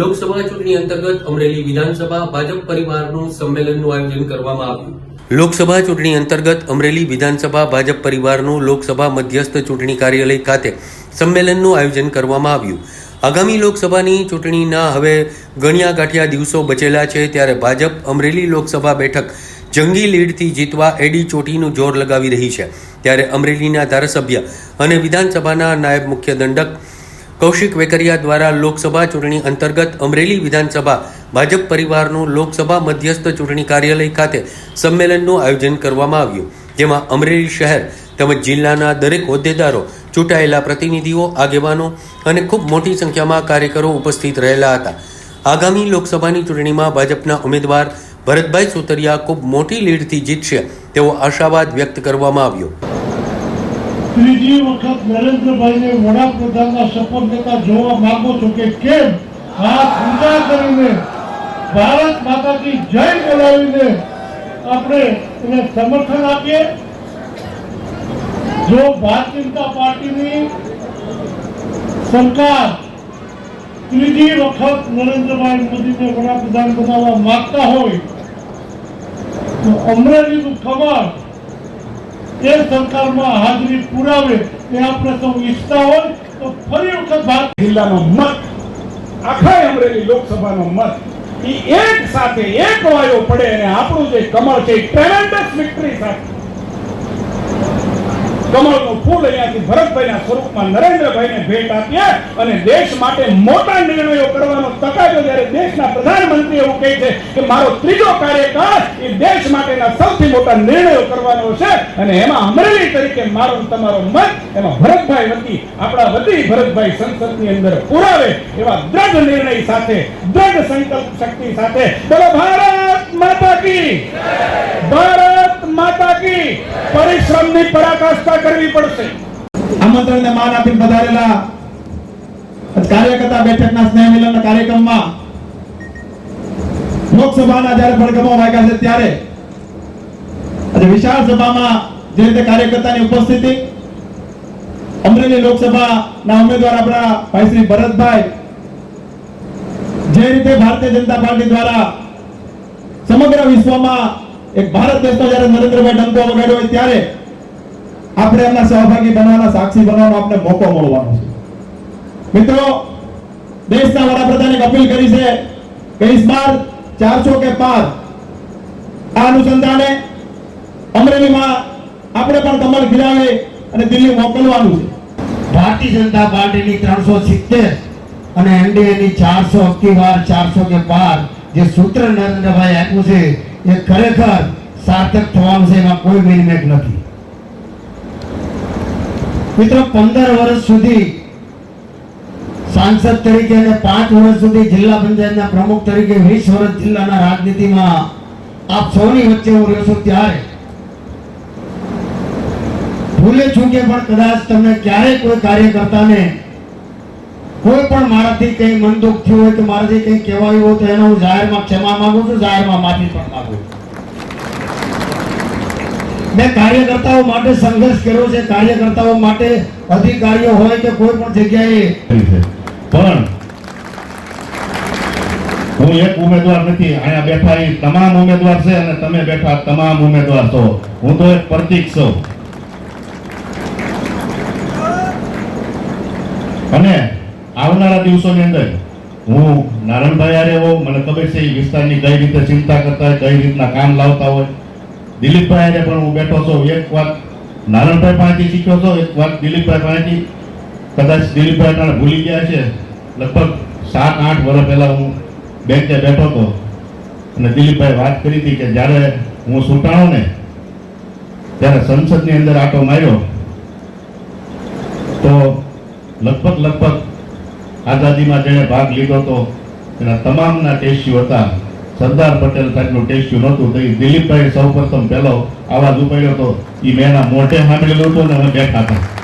લોકસભા ચૂંટણી અંતર્ગત અમરેલી વિધાનસભા ભાજપ પરિવારનું સંમેલનનું આયોજન કરવામાં આવ્યું. લોકસભા ચૂંટણી અંતર્ગત અમરેલી વિધાનસભા ભાજપ પરિવારનું લોકસભા મધ્યસ્થ ચૂંટણી કાર્યાલય ખાતે સંમેલનનું આયોજન કરવામાં આવ્યું. આગામી લોકસભાની ચૂંટણીના હવે ગણ્યા ગાંઠિયા દિવસો બચેલા છે ત્યારે ભાજપ અમરેલી લોકસભા બેઠક જંગી લીડથી જીતવા એડી ચોટીનું જોર લગાવી રહી છે. ત્યારે અમરેલીના ધારાસભ્ય અને વિધાનસભાના નાયબ મુખ્ય દંડક કૌશિક વેકરિયા દ્વારા લોકસભા ચૂંટણી અંતર્ગત અમરેલી વિધાનસભા ભાજપ પરિવારનું લોકસભા મધ્યસ્થ ચૂંટણી કાર્યાલય ખાતે સંમેલનનું આયોજન કરવામાં આવ્યું. જેમાં અમરેલી શહેર તેમજ જિલ્લાના દરેક હોદ્દેદારો, ચૂંટાયેલા પ્રતિનિધિઓ, આગેવાનો અને ખૂબ મોટી સંખ્યામાં કાર્યકરો ઉપસ્થિત રહેલા હતા. આગામી લોકસભાની ચૂંટણીમાં ભાજપના ઉમેદવાર ભરતભાઈ સુતરિયા ખૂબ મોટી લીડથી જીતશે તેવો આશાવાદ વ્યક્ત કરવામાં આવ્યો. ત્રીજી વખત નરેન્દ્રભાઈને વડાપ્રધાનના શપથ લેતા જોવા માંગો છો કે કેમ? આ પૂજા કરીને ભારત માતા કી જય બોલાવીને આપણે એને સમર્થન આપીએ. જો ભારતીય જનતા પાર્ટીની સરકાર ત્રીજી વખત નરેન્દ્રભાઈ મોદીને વડાપ્રધાન બનાવવા માંગતા હોય, તો અમરેલીનું ખબર એ સરકારમાં હાજરી પુરાવે એ આપણે સૌ ઈચ્છતા હોય તો ફરી વખત ભારત જિલ્લાનો મત, આખા અમરેલી લોકસભાનો મત એ એક સાથે એક વાયો પડે અને આપણું જે કમળ છે ટ્રેમેન્ડસ વિક્ટરી સાથે. કમળનું ફૂલ અહીંયાથી ભરતભાઈના સ્વરૂપમાં નરેન્દ્રભાઈને ભેટ આપીએ અને દેશ માટે મોટા નિર્ણયો કરવાનો તકાજો ત્યારે દેશના પ્રધાનમંત્રી એવું કહે છે કે મારો ત્રીજો કાર્યકાળ એ દેશ માટેના સૌથી મોટા નિર્ણયો કરવાનો છે અને એમાં અમરેલી તરીકે મારો તમારો મત એમાં ભરતભાઈ વતી, આપણા વતી ભરતભાઈ સંસદની અંદર પુરાવે એવા દ્રઢ નિર્ણય સાથે, દ્રઢ સંકલ્પ શક્તિ સાથે. બોલો, ભારત માતા કી ભારત માતા કી પરિશ્રમની પરાકાષ્ઠા કરવી પડશે. આમંત્રણને માન આપીને પધારેલા કાર્યકર્તા બેઠકના સ્નેહ મિલનના કાર્યક્રમમાં લોકસભાના જ્યારે પડઘમો વાગ્યા છે ત્યારે આજે વિશાળ સભામાં જે રીતે કાર્યકર્તાની ઉપસ્થિતિ, અમરેલી લોકસભાના ઉમેદવાર આપણા ભાઈ શ્રી ભરતભાઈ, જે રીતે ભારતીય જનતા પાર્ટી દ્વારા સમગ્ર વિશ્વમાં એક ભારત દેશનો જ્યારે નરેન્દ્રભાઈ ડંકો વગાડ્યો હોય ત્યારે આપણે એમના સહભાગી બનવાના સાક્ષી બનવાનો આપણે મોકો મળવાનો છે. મિત્રો, દેશના વડાપ્રધાને અપીલ કરી છે કે ઇસ બાર ચારસો કે પાર આ અનુસંધાને અમરેલીમાં આપણે પણ કમળ ખીલાવે અને દિલ્હી મોકલવાનું છે. ભારતીય જનતા પાર્ટીની ત્રણસો સિત્તેર અને એનડીએની ચારસો અબકી વાર ચારસો કે પાર જે સૂત્ર નરેન્દ્રભાઈ આપ્યું છે, એ ખરેખર સાર્થક થવાનું છે, એમાં કોઈ મિનમેટ નથી. મિત્રો, પંદર વર્ષ સુધી સાંસદ તરીકે અને પાંચ વર્ષ સુધી જિલ્લા પંચાયતના પ્રમુખ તરીકે વીસ વર્ષ જિલ્લાના રાજનીતિમાં આપ સૌની વચ્ચે હું રહ્યો છું ત્યારે. ભૂલે ચૂકે પણ કદાચ તમને ક્યારેય કોઈ કાર્યકર્તાને કોઈ પણ મારાથી કંઈ મન દુઃખ થયું હોય કે મારાથી કંઈ કહેવાયું હોય તો એનો હું જાહેરમાં ક્ષમા માંગુ છું, જાહેરમાં માફી પણ માંગુ છું. મેં કાર્યકર્તાઓ માટે સંઘર્ષ કર્યો છે, કાર્યકર્તાઓ માટે અધિકારીઓ હોય કે કોઈ પણ જગ્યાએ પણ હું એક ઉમેદવાર નથી, અહીંયા બેઠા એ તમામ ઉમેદવાર છે અને તમે બેઠા તમામ ઉમેદવાર છો. હું તો એક પ્રતિક છું. અને આવનારા દિવસોની અંદર હું નારણભાઈ આરે હોઉં, મને ખબર છે એ વિસ્તારની કઈ રીતે ચિંતા કરતા હોય, કઈ રીતના કામ લાવતા હોય. દિલીપભાઈ આરે પણ હું બેઠો છું. એક વાત નારણભાઈ પાસેથી શીખ્યો છો, એક વાત દિલીપભાઈ પાસેથી. કદાચ દિલીપભાઈ ભૂલી ગયા છે. લગભગ સાત, આઠ વર્ષ પહેલા હું બેન્ચે બેઠો હતો. અને દિલીપભાઈ વાત કરી હતી કે જ્યારે હું સુટાણો ને ત્યારે સંસદની અંદર આટો માર્યો, તો લગભગ લગભગ આઝાદીમાં જેણે ભાગ લીધો હતો, એના તમામના ટેસ્યુ હતા. સરદાર પટેલ સાહેબનું ટેસ્યુ નહોતું, તો એ દિલીપભાઈ સૌ પ્રથમ પહેલો આવાજ ઉપાડ્યો હતો એ મેં એના મોઢે સાંભળેલું હતું ને અમે બેઠા હતા.